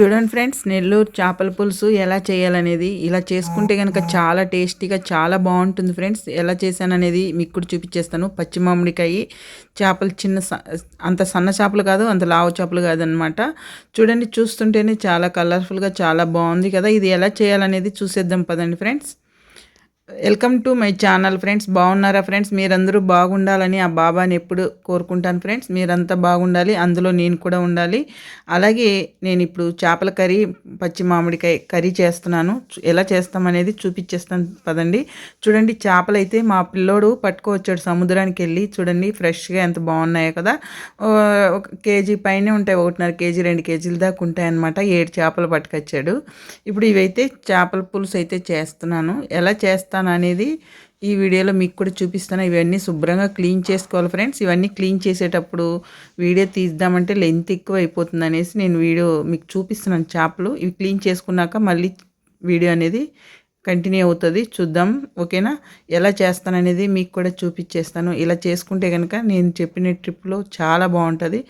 చూడండి ఫ్రెండ్స్ నెల్లూరు చేపల పులుసు ఎలా చేయాలనేది. ఇలా చేసుకుంటే కనుక చాలా టేస్టీగా చాలా బాగుంటుంది ఫ్రెండ్స్. ఎలా చేశాననేది మీకు కూడా చూపించేస్తాను. పచ్చి మామిడికాయ చేపలు చిన్న స- అంత సన్న చేపలు కాదు అంత లావు చేపలు కాదనమాట చూడండి చూస్తుంటేనే చాలా కలర్ఫుల్గా చాలా బాగుంది కదా. ఇది ఎలా చేయాలనేది చూసేద్దాం పదండి friends. Welcome to my channel friends. బాగున్నారా ఫ్రెండ్స్? మీరందరూ బాగుండాలని ఆ బాబాని ఎప్పుడు కోరుకుంటాను ఫ్రెండ్స్. మీరంతా బాగుండాలి అందులో నేను కూడా ఉండాలి. అలాగే నేను ఇప్పుడు చేపల కర్రీ పచ్చి మామిడికాయ కర్రీ చేస్తున్నాను. ఎలా చేస్తామనేది చూపించేస్తాను పదండి. చూడండి చేపలు అయితే మా పిల్లోడు పట్టుకోవచ్చాడు సముద్రానికి వెళ్ళి. చూడండి ఫ్రెష్గా ఎంత బాగున్నాయో కదా. ఒక కేజీ పైనే ఉంటాయి ఒకటిన్నర కేజీ రెండు కేజీల దాకా ఉంటాయి అనమాట ఏడు చేపలు పట్టుకొచ్చాడు. ఇప్పుడు ఇవైతే చేపల పులుసు అయితే చేస్తున్నాను. ఎలా చేస్తాను అనేది ఈ వీడియోలో మీకు కూడా చూపిస్తాను. ఇవన్నీ శుభ్రంగా క్లీన్ చేసుకోవాలి ఫ్రెండ్స్. ఇవన్నీ క్లీన్ చేసేటప్పుడు వీడియో తీద్దామంటే లెంత్ ఎక్కువ అయిపోతుంది అనేసి నేను వీడియో మీకు చూపిస్తున్నాను చేపలు. ఇవి క్లీన్ చేసుకున్నాక మళ్ళీ వీడియో అనేది కంటిన్యూ అవుతుంది. చూద్దాం. ఓకేనా? ఎలా చేస్తాననేది మీకు కూడా చూపించేస్తాను. ఇలా చేసుకుంటే కనుక నేను చెప్పిన ట్రిప్లో చాలా బాగుంటుంది.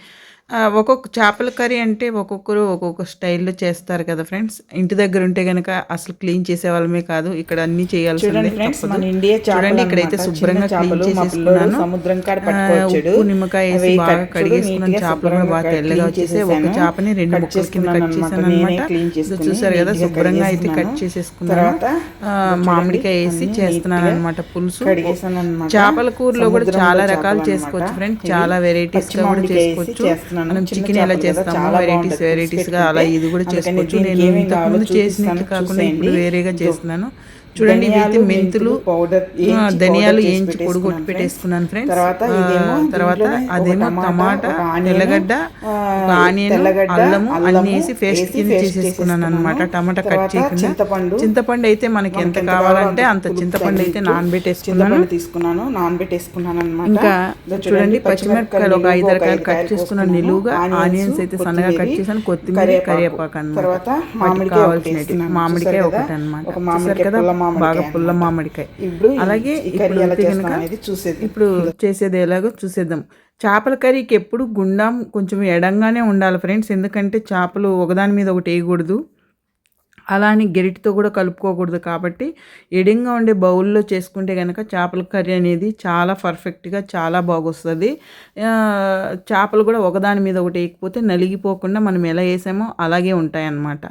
ఒక్కొక్క చేపల కర్రీ అంటే ఒక్కొక్కరు ఒక్కొక్క స్టైల్లో చేస్తారు కదా ఫ్రెండ్స్. ఇంటి దగ్గర ఉంటే కనుక అసలు క్లీన్ చేసే వాళ్ళమే కాదు ఇక్కడ అన్ని చేయాల్సిందే చూడండి చూడండి ఇక్కడైతే శుభ్రంగా క్లీన్ చేసేసుకున్నాను. ఉప్పు నిమ్మకాయ వేసి బాగా కడిగేసుకున్నాను. చేపలు కూడా బాగా తెల్లగా వచ్చేసి ఒక. చేపని రెండు ముక్కల కింద కట్ చేశాను అన్నమాట. అనమాట చూసారు కదా శుభ్రంగా అయితే కట్. చేసేసుకున్నాను. మామిడికాయ వేసి చేస్తున్నాను అనమాట పులుసు. చేపల కూరలో కూడా చాలా రకాలు. చేసుకోవచ్చు ఫ్రెండ్స్. చాలా వెరైటీస్ కూడా చేసుకోవచ్చు. చేస్తున్నాను. చికెన్ ఎలా చేస్తామో వెరైటీస్ బాగుంటుంది. వెరైటీస్గా అలా ఇది కూడా చేసుకోవచ్చు నేను ఏమేం ఇంతకు కావాలో ముందు చేసినట్టు కాకుండా ఇప్పుడు. వేరేగా. చేస్తున్నాను చూడండి ఇవైతే మెంతులు పౌడర్ ధనియాలు పౌడర్ చేసి వేయించి పొడి కొట్టి పెట్టేసుకున్నాను ఫ్రెండ్స్. తర్వాత అదేమో టమాటా, తెల్లగడ్డ ఆనియన్ అల్లము అన్ని వేసి పేస్ట్ కింద చేసేసుకున్నాను అనమాట. టమాటా కట్ చేయకుండా. చింతపండు, చింతపండు అయితే మనకి ఎంత కావాలంటే కావాలో అంత చింతపండు అయితే నానబెట్టేసుకున్నాను. తీసుకున్నాను నానబెట్టేసుకున్నాను అనమాట ఇంకా చూడండి పచ్చిమిరపకాయలు ఒక ఐదు రకాయలు కట్ చేసుకున్నాను నిలువుగా. ఆనియన్స్ అయితే సన్నగా కట్ చేశాను. కొత్తిమీర కరివేపాకు. అనమాట కావాల్సినవి. మామిడికాయ ఒకటి? అనమాట కదా? బాగా పుల్ల. మామిడికాయ. ఇప్పుడు అలాగే చూసేది ఇప్పుడు చేసేది ఎలాగో చూసేద్దాం. చేపల కర్రీకి ఎప్పుడు గుండం కొంచెం ఎడంగానే ఉండాలి ఫ్రెండ్స్ ఎందుకంటే చేపలు ఒకదాని మీద ఒకటి వేయకూడదు. అలా అని గెరిటితో కూడా కలుపుకోకూడదు కాబట్టి ఎడంగా ఉండే బౌల్లో చేసుకుంటే కనుక చేపల కర్రీ అనేది చాలా పర్ఫెక్ట్గా చాలా బాగొస్తుంది. చేపలు కూడా ఒకదాని మీద ఒకటి వేయకపోతే నలిగిపోకుండా మనం ఎలా వేసామో అలాగే ఉంటాయన్నమాట.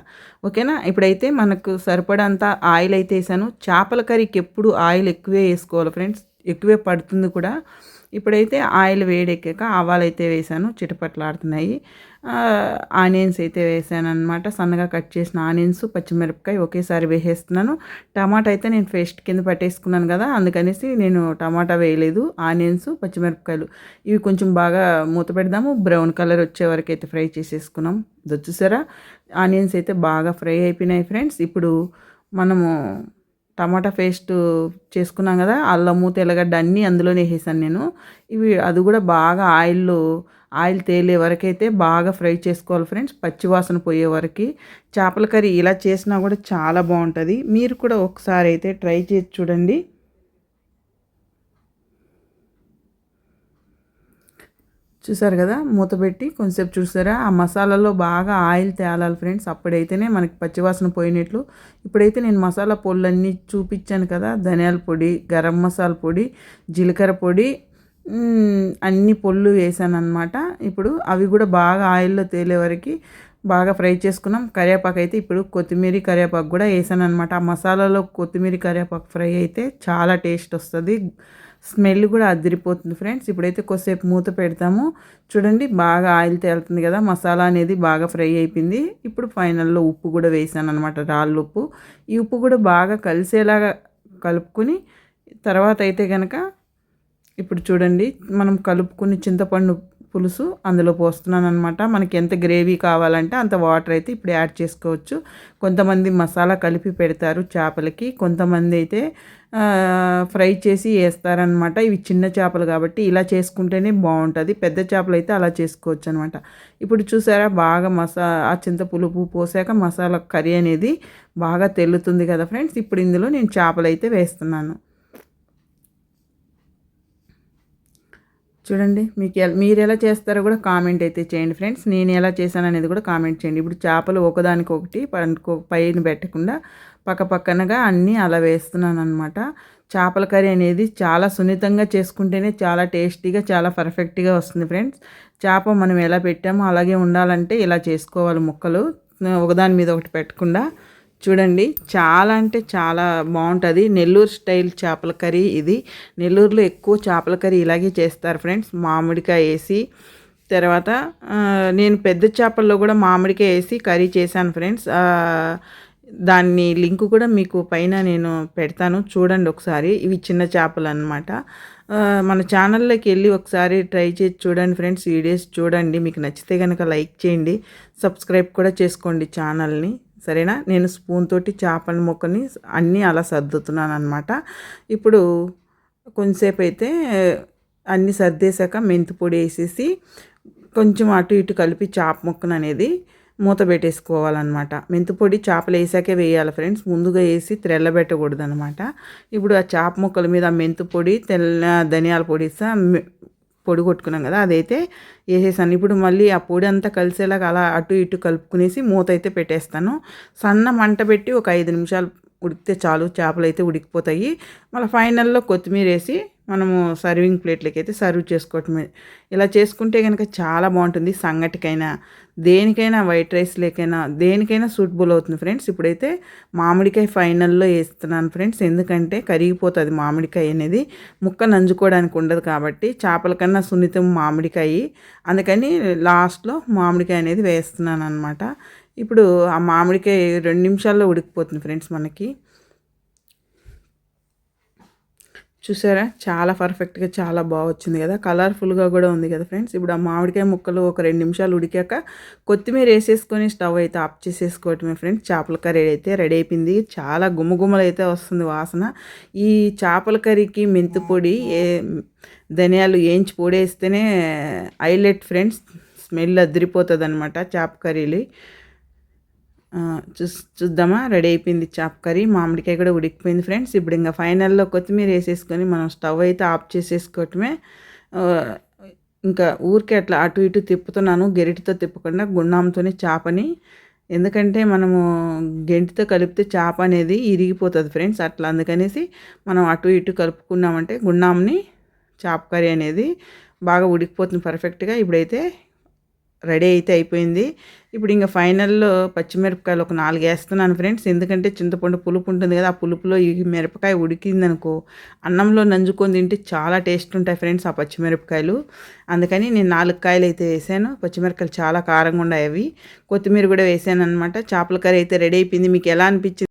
ఓకేనా? ఇప్పుడైతే మనకు సరిపడంత ఆయిల్ అయితే వేసాను. చేపల కర్రీకి ఎప్పుడు ఆయిల్ ఎక్కువే వేసుకోవాలి ఫ్రెండ్స్. ఎక్కువే పడుతుంది కూడా. ఇప్పుడైతే ఆయిల్ వేడెక్కాక ఆవాలు అయితే వేసాను. చిటపట్లాడుతున్నాయి. ఆనియన్స్ అయితే వేసాను అనమాట సన్నగా కట్ చేసిన ఆనియన్స్ పచ్చిమిరపకాయ ఒకేసారి వేసేస్తున్నాను. టమాటా అయితే నేను పేస్ట్ కింద పట్టేసుకున్నాను కదా అందుకనేసి నేను టమాటా వేయలేదు. ఆనియన్స్ పచ్చిమిరపకాయలు ఇవి కొంచెం బాగా మూత పెడదాము. బ్రౌన్ కలర్ వచ్చే వరకు అయితే ఫ్రై చేసేసుకున్నాం. దొచ్చుసారా ఆనియన్స్ అయితే బాగా ఫ్రై అయిపోయినాయి ఫ్రెండ్స్. ఇప్పుడు మనము టమాటా పేస్ట్ చేసుకున్నాం కదా అల్లము తెల్లగడ్డ అన్నీ అందులోనే వేసేసాను నేను. ఇవి అది కూడా బాగా ఆయిల్లో ఆయిల్ తేలే వరకైతే బాగా ఫ్రై చేసుకోవాలి ఫ్రెండ్స్. పచ్చివాసన పోయే వరకు. చేపల కర్రీ ఇలా చేసినా కూడా చాలా బాగుంటుంది. మీరు కూడా ఒకసారి అయితే ట్రై చేసి చూడండి. చూసారు కదా? మూత పెట్టి కొంచెంసేపు చూసారా? ఆ మసాలాలో బాగా ఆయిల్ తేలాలి ఫ్రెండ్స్. అప్పుడైతేనే మనకి పచ్చివాసన పోయినట్లు. ఇప్పుడైతే నేను మసాలా పొడులన్నీ చూపించాను కదా? ధనియాల పొడి గరం మసాలా పొడి జీలకర్ర పొడి అన్ని పొళ్ళు వేసాను అనమాట ఇప్పుడు అవి కూడా బాగా ఆయిల్లో తేలే వరకు బాగా ఫ్రై చేసుకున్నాం. కరివేపాకు అయితే ఇప్పుడు కొత్తిమీర కరివేపాకు కూడా వేసాను అనమాట ఆ మసాలాలో కొత్తిమీర కరివేపాకు ఫ్రై అయితే చాలా టేస్ట్ వస్తుంది. స్మెల్ కూడా అదిరిపోతుంది ఫ్రెండ్స్. ఇప్పుడైతే కొద్దిసేపు మూత పెడతాము. చూడండి బాగా ఆయిల్ తేలుతుంది కదా మసాలా అనేది బాగా ఫ్రై అయిపోయింది. ఇప్పుడు ఫైనల్లో ఉప్పు కూడా వేసాను అనమాట రాళ్ళు ఉప్పు. ఈ ఉప్పు కూడా బాగా కలిసేలాగా కలుపుకొని తర్వాత అయితే కనుక ఇప్పుడు చూడండి మనం కలుపుకుని చింతపండు పులుసు అందులో పోస్తున్నాను అనమాట మనకి ఎంత గ్రేవీ కావాలంటే అంత వాటర్ అయితే ఇప్పుడు యాడ్ చేసుకోవచ్చు. కొంతమంది మసాలా కలిపి పెడతారు చేపలకి కొంతమంది అయితే ఫ్రై చేసి వేస్తారనమాట ఇవి చిన్న చేపలు కాబట్టి ఇలా చేసుకుంటేనే బాగుంటుంది. పెద్ద చేపలు అయితే అలా చేసుకోవచ్చు అనమాట ఇప్పుడు చూసారా బాగా మసా ఆ చింత పులుపు పోసాక మసాలా కర్రీ అనేది బాగా తెల్లుతుంది కదా ఫ్రెండ్స్. ఇప్పుడు ఇందులో నేను చేపలు అయితే వేస్తున్నాను. చూడండి మీకు మీరు ఎలా చేస్తారో కూడా కామెంట్ అయితే చేయండి ఫ్రెండ్స్. నేను ఎలా చేశాను అనేది కూడా కామెంట్ చేయండి. ఇప్పుడు చేపలు ఒకదానికొకటి పనుకో- పైన పెట్టకుండా పక్క పక్కనగా అన్నీ అలా వేస్తున్నాను అనమాట చేపల కర్రీ అనేది చాలా సున్నితంగా చేసుకుంటేనే చాలా టేస్టీగా చాలా పర్ఫెక్ట్గా వస్తుంది ఫ్రెండ్స్. చేప మనం ఎలా పెట్టామో అలాగే ఉండాలంటే ఇలా చేసుకోవాలి ముక్కలు. ఒకదాని మీద ఒకటి పెట్టకుండా చూడండి చాలా అంటే చాలా బాగుంటుంది. నెల్లూరు స్టైల్ చేపల కర్రీ ఇది. నెల్లూరులో ఎక్కువ చేపల కర్రీ ఇలాగే చేస్తారు ఫ్రెండ్స్. మామిడికాయ వేసి తర్వాత నేను పెద్ద చేపల్లో కూడా మామిడికాయ వేసి కర్రీ చేశాను ఫ్రెండ్స్. దాన్ని లింక్ కూడా మీకు పైన నేను పెడతాను. చూడండి ఒకసారి. ఇవి చిన్న చేపలు అనమాట మన ఛానల్లోకి వెళ్ళి ఒకసారి ట్రై చేసి చూడండి ఫ్రెండ్స్. వీడియోస్ చూడండి. మీకు నచ్చితే కనుక లైక్ చేయండి. సబ్స్క్రైబ్ కూడా చేసుకోండి ఛానల్ని. సరేనా? నేను స్పూన్ తోటి చేపల ముక్కని అన్నీ అలా సర్దుతున్నాను అనమాట ఇప్పుడు కొంతసేపు అయితే అన్నీ సర్దేశాక మెంతి పొడి వేసేసి కొంచెం అటు ఇటు కలిపి చేప ముక్కను అనేది మూత పెట్టేసుకోవాలన్నమాట. మెంతి పొడి చేపలు వేసాకే వేయాలి ఫ్రెండ్స్. ముందుగా వేసి తెల్లబెట్టకూడదు అనమాట ఇప్పుడు ఆ చేప ముక్కల మీద మెంతిపొడి మెంతి పొడి తెల్ల ధనియాల పొడి పొడి కొట్టుకున్నాం కదా అదైతే వేసేసాను. ఇప్పుడు మళ్ళీ ఆ పొడి అంతా కలిసేలాగా అలా అటు ఇటు కలుపుకునేసి మూత అయితే పెట్టేస్తాను. సన్న మంట పెట్టి ఒక ఐదు నిమిషాలు ఉడికితే చాలు చేపలు అయితే ఉడికిపోతాయి. మళ్ళీ ఫైనల్లో కొత్తిమీర వేసి మనము సర్వింగ్ ప్లేట్లకి అయితే సర్వ్ చేసుకోవటమే. ఇలా చేసుకుంటే కనుక చాలా బాగుంటుంది సంగటికైనా. దేనికైనా వైట్ రైస్ లేకైనా దేనికైనా సూటబుల్ అవుతుంది ఫ్రెండ్స్. ఇప్పుడైతే మామిడికాయ ఫైనల్లో వేస్తున్నాను ఫ్రెండ్స్. ఎందుకంటే కరిగిపోతుంది మామిడికాయ అనేది. ముక్క నంజుకోవడానికి ఉండదు కాబట్టి చేపల కన్నా సున్నితం మామిడికాయ. అందుకని లాస్ట్లో మామిడికాయ అనేది వేస్తున్నాను అనమాట ఇప్పుడు ఆ మామిడికాయ రెండు నిమిషాల్లో ఉడికిపోతుంది ఫ్రెండ్స్ మనకి. చూసారా? చాలా పర్ఫెక్ట్గా చాలా బాగా వచ్చింది కదా? కలర్ఫుల్గా కూడా ఉంది కదా ఫ్రెండ్స్? ఇప్పుడు ఆ మామిడికాయ ముక్కలు ఒక రెండు నిమిషాలు ఉడికాక కొత్తిమీర వేసేసుకొని స్టవ్ అయితే ఆఫ్ చేసేసుకోవటమే ఫ్రెండ్స్. చేపల కర్రీ అయితే రెడీ అయిపోయింది. చాలా గుమ్మగుమ్మలు అయితే వస్తుంది వాసన. ఈ చేపల కర్రీకి మెంతి పొడి ఏ ధనియాలు వేయించి పొడి వేస్తేనే హైలెట్ ఫ్రెండ్స్. స్మెల్ అదిరిపోతుంది అనమాట చేప కర్రీలు. చూస్ చూద్దామా? రెడీ అయిపోయింది చాప్ కర్రీ. మామిడికాయ కూడా ఉడికిపోయింది ఫ్రెండ్స్. ఇప్పుడు ఇంకా ఫైనల్లో కొత్తిమీర వేసేసుకొని మనం స్టవ్ అయితే ఆఫ్ చేసేసుకోవటమే. ఇంకా ఊరికే అట్లా అటు ఇటు తిప్పుతున్నాను. గెరిటితో తిప్పకుండా గుండాంతోనే చేపని. ఎందుకంటే మనము గెంటితో కలిపితే చేప అనేది ఇరిగిపోతుంది ఫ్రెండ్స్. అట్లా అందుకనేసి మనం అటు ఇటు కలుపుకున్నామంటే గుండాంని చేప కర్రీ అనేది బాగా ఉడికిపోతుంది పర్ఫెక్ట్గా. ఇప్పుడైతే రెడీ అయితే అయిపోయింది. ఇప్పుడు ఇంకా ఫైనల్లో పచ్చిమిరపకాయలు ఒక నాలుగు వేస్తున్నాను ఫ్రెండ్స్. ఎందుకంటే చింతపండు పులుపు ఉంటుంది కదా ఆ పులుపులో ఈ మిరపకాయ ఉడికిందనుకో అన్నంలో నంజుకొని తింటే చాలా టేస్ట్ ఉంటాయి ఫ్రెండ్స్ ఆ పచ్చిమిరపకాయలు. అందుకని నేను నాలుగు కాయలు అయితే వేసాను. పచ్చిమిరపకాయలు చాలా కారంగా ఉన్నాయి అవి. కొత్తిమీర కూడా వేసాను అనమాట చేపల కర్రీ అయితే రెడీ అయిపోయింది. మీకు ఎలా అనిపించింది?